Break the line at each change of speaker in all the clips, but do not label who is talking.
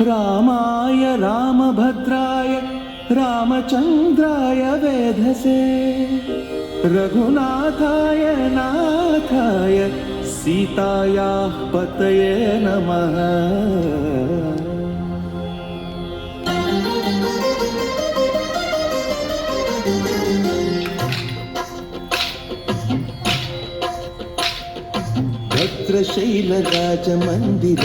रामाय रामभद्राय रामचन्द्राय वेधसे। रघुनाथाय नाथाय सीतायाः पतये नमः భద్రశైలరాజమందిర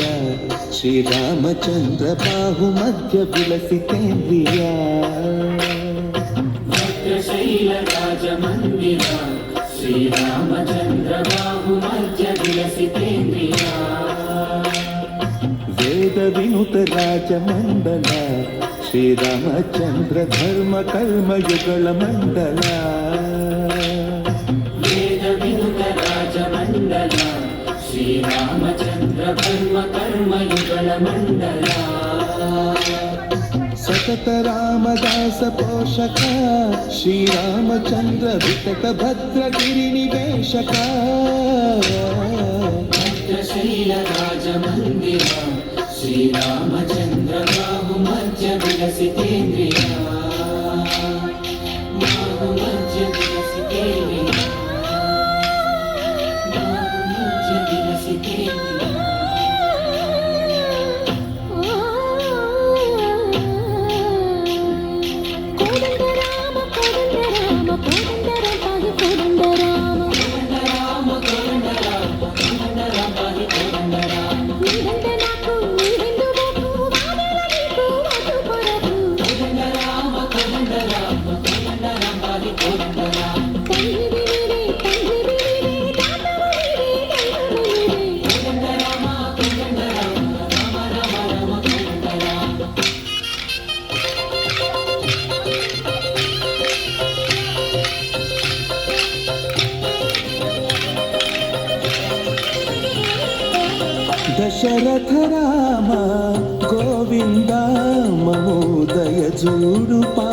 శ్రీరామచంద్ర బాహు మధ్య విలసితేంద్రియ
భద్రశైలరాజమందిర శ్రీరామచంద్ర బాహు మధ్య విలసితేంద్రియ
వేద వినుత రాజమండల శ్రీరామచంద్ర ధర్మ కర్మ యుగళ
రామచంద్ర బ్రహ్మ కర్మయుగల మండలా
సతత రామదాస పోషక శ్రీరామచంద్ర వితక భద్ర గిరినివేశక
శ్రీరామచంద్ర
దశరథ రామ గోవింద మమోదయ చూడు పా